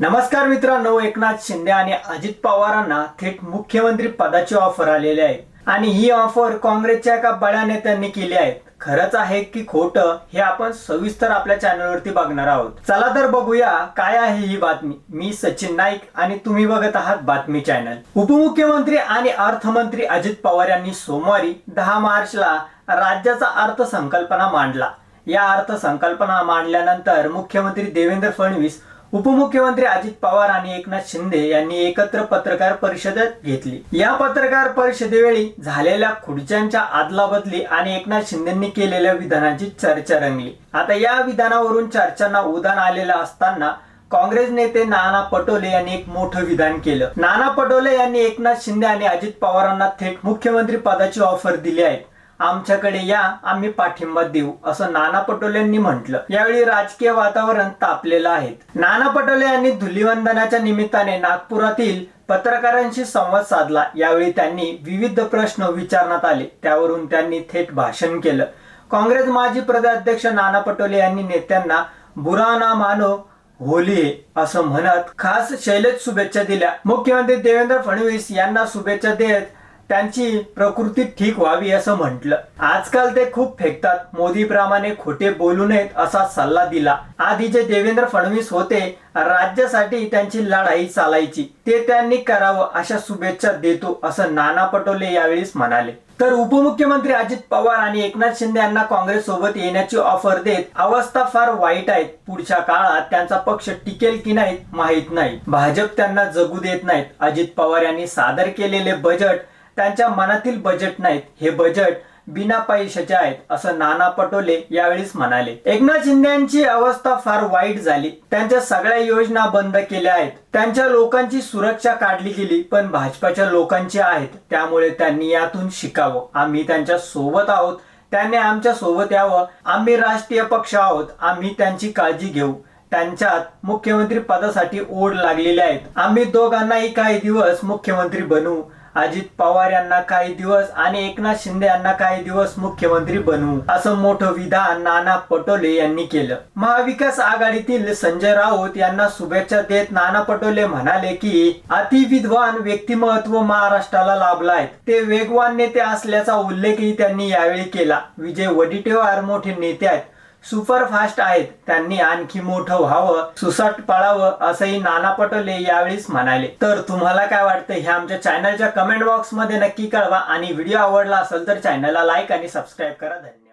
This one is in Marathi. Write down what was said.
नमस्कार मित्रांनो एकनाथ शिंदे आणि अजित पवारांना थेट मुख्यमंत्री पदाची ऑफर आलेली आहे. आणि ही ऑफर काँग्रेसच्या एका बड्या नेत्यांनी केली आहे. खरंच आहे की खोट हे आपण सविस्तर आपल्या चॅनलवरती बघणार आहोत. चला तर बघूया काय आहे ही बातमी. मी सचिन नाईक आणि तुम्ही बघत आहात बातमी चॅनल उपमुख्यमंत्री आणि अर्थमंत्री अजित पवार यांनी सोमवारी दहा मार्चला राज्याचा अर्थसंकल्पना मांडला. या अर्थसंकल्पना मांडल्यानंतर मुख्यमंत्री देवेंद्र फडणवीस उपमुख्यमंत्री अजित पवार आणि एकनाथ शिंदे यांनी एकत्र पत्रकार परिषद घेतली. या पत्रकार परिषदेवेळी झालेल्या खुर्च्यांच्या आदलाबदली आणि एकनाथ शिंदेंनी केलेल्या विधानाची चर्चा रंगली. आता या विधानावरून चर्चांना उदान आलेलं असताना काँग्रेस नेते नाना पटोले यांनी एक मोठं विधान केलं. नाना पटोले यांनी एकनाथ शिंदे आणि अजित पवारांना थेट मुख्यमंत्री पदाची ऑफर दिली आहे. आमच्याकडे या आम्ही पाठिंबा देऊ असं नाना पटोले यांनी म्हटलं. यावेळी राजकीय वातावरण तापलेलं आहे. नाना पटोले यांनी धुलीवंदनाच्या निमित्ताने नागपुरातील पत्रकारांशी संवाद साधला. यावेळी त्यांनी विविध प्रश्न विचारण्यात आले. त्यावरून त्यांनी थेट भाषण केलं. काँग्रेस माजी प्रदेशाध्यक्ष नाना पटोले यांनी नेत्यांना बुरा ना मानो होली असं म्हणत खास शैलेत शुभेच्छा दिल्या. मुख्यमंत्री देवेंद्र फडणवीस यांना शुभेच्छा देत त्यांची प्रकृती ठीक व्हावी असं म्हटलं. आजकाल ते खूप फेकतात. मोदीप्रमाणे खोटे बोलू नयेत असा सल्ला दिला. आधी जे देवेंद्र फडणवीस होते राज्यासाठी त्यांची लढाई चालायची. ते त्यांनी करावं अशा शुभेच्छा देतो असं नाना पटोले यावेळी म्हणाले. तर उपमुख्यमंत्री अजित पवार आणि एकनाथ शिंदे यांना काँग्रेस सोबत येण्याची ऑफर देत अवस्था फार वाईट आहे पुढच्या काळात त्यांचा पक्ष टिकेल की नाही माहीत नाही. भाजप त्यांना जगू देत नाहीत. अजित पवार यांनी सादर केलेले बजेट त्यांच्या मनातील बजेट नाहीत. हे बजेट बिना पैशाचे आहेत असं नाना पटोले यावेळीच म्हणाले. एकनाथ शिंदे यांची अवस्था फार वाईट झाली. त्यांच्या सगळ्या योजना बंद केल्या आहेत. त्यांच्या लोकांची सुरक्षा काढली गेली पण भाजपाच्या लोकांची आहेत. त्यामुळे त्यांनी यातून शिकावं. आम्ही त्यांच्यासोबत आहोत. त्यांनी आमच्यासोबत यावं. आम्ही राष्ट्रीय पक्ष आहोत. आम्ही त्यांची काळजी घेऊ. त्यांच्यात मुख्यमंत्री पदासाठी ओढ लागलेली आहेत. आम्ही दोघांनाही काही दिवस मुख्यमंत्री बनवू अजित पवार यांना काही दिवस आणि एकनाथ शिंदे यांना काही दिवस मुख्यमंत्री बनवू असं मोठं विधान नाना पटोले यांनी केलं. महाविकास आघाडीतील संजय राऊत यांना शुभेच्छा देत नाना पटोले म्हणाले की अतिविद्वान व्यक्तिमत्व महाराष्ट्राला लाभला आहे ते वेगवान नेते असल्याचा उल्लेखही त्यांनी यावेळी केला. विजय वडिटेवार मोठे नेते आहेत. सुपरफास्ट आहेत. त्यांनी आणखी मोठं व्हावं सुसाट पळावं असंही नाना पटोले यावेळीच म्हणाले. तर तुम्हाला काय वाटतं? हे आमच्या चॅनलच्या कमेंट बॉक्समध्ये नक्की कळवा. आणि व्हिडिओ आवडला असेल तर चॅनलला लाईक आणि सबस्क्राईब करा. धन्यवाद.